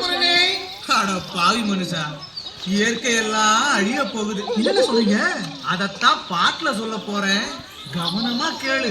முருகனே அட பாவி மனுஷா இயற்கை எல்லாம் அழிய போகுது. என்ன சொல்றீங்க? அதத்தான் பாட்டுல சொல்ல போறேன். கவனமா கேளு.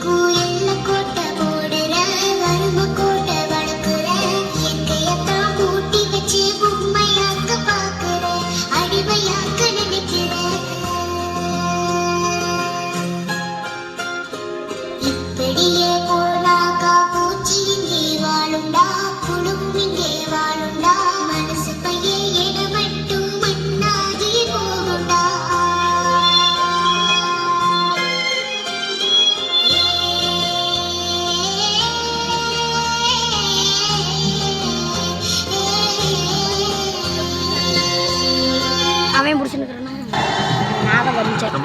good. அவன் பிடிச்சின்னு நான் தான் வந்துச்சேன்